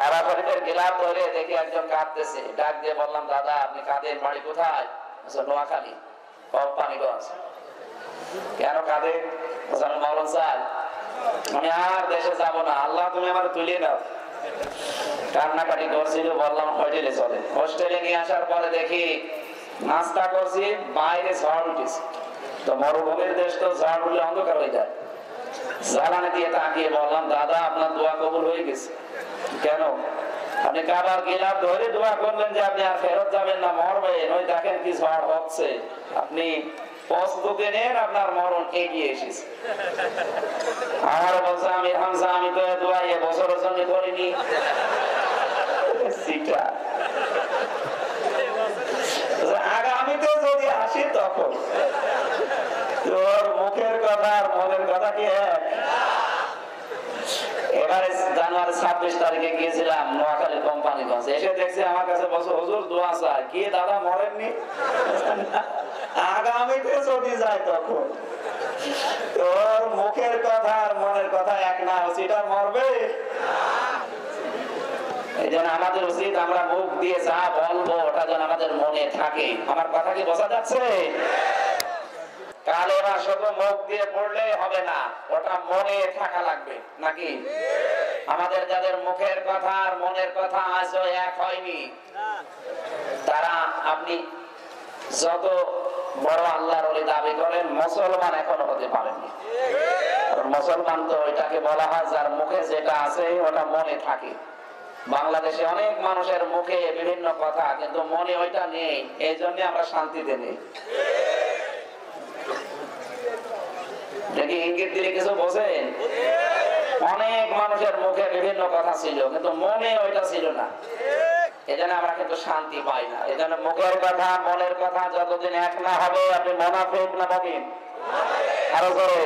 কারা শরীফের গেলাম ধরে দেখি একজন কাঁদতেছে। ডাক দিয়ে বললাম, দাদা, আপনি কাঁদেন, বাড়ি কোথায়? নোয়াখালী, কোম্পানিগঞ্জ। কেন কাঁদে মরণ চাই। আমি আর দেশে যাব না। আল্লাহ, তুমি আমার তুলে নাও কান্নাকাটি করছিল, বললাম, হোটেলে চলে। হোস্টেলে নিয়ে আসার পরে দেখি নাস্তা করছি, বাইরে ঝড় উঠেছে। তো মরুভূমির দেশ তো ঝড় উঠলে অন্ধকার হয়ে যায়। জ্বালানি দিয়ে তাকিয়ে বললাম, দাদা, আপনার দোয়া কবুল হয়ে গেছে। কেন? আপনি কাবার গেলাম ধরে দোয়া করলেন যে আপনি আর ফেরত যাবেন না, মরবেন। ওই দেখেন কি ঝড় হচ্ছে। আপনি আগামীতে যদি আসি তখন, তোর মুখের কথা আর মনের কথা কি এক? জানুয়ারি ছাব্বিশ তারিখে গিয়েছিলাম নোয়াখালী কোম্পানিগঞ্জ এসে দেখছি আমার কাছে বছর হুজুর, দোয়া চায় কি, দাদা, মরেননি? আগামীতে যদি যায় তখন। তোর মুখের কথা আর মনের কথা এক না এটা মরবে। এই আমাদের উচিত আমরা মুখ দিয়ে যা বলব, ওটা যেন আমাদের মনে থাকে। আমার কথা কি বোঝা যাচ্ছে? কালেমা শুধু মুখ দিয়ে পড়লে হবে না, ওটা মনে থাকা লাগবে, নাকি? আমাদের যাদের মুখের কথা আর মনের কথা আজও এক হয়নি, তারা আপনি যত বড় আল্লাহর ওলি দাবি করেন, মুসলমান এখনও হতে পারেননি। মুসলমান তো ওইটাকে বলা হয় যার মুখে যেটা আছে ওটা মনে থাকে। বাংলাদেশে অনেক মানুষের মুখে বিভিন্ন কথা, কিন্তু মনে ওইটা নেই, এই জন্য আমরা শান্তিতে নেই। দেখি ইঙ্গিত দিলে কিছু বোঝেন? অনেক মানুষের মুখে বিভিন্ন কথা ছিল, কিন্তু মনে ওইটা ছিল না। এজন্য আমরা কিন্তু শান্তি পাই না। এজন্য মুখের কথা, মনের কথা যতদিন এক না হবে, আপনি মোনাফিক না পাবেন আরও জোরে।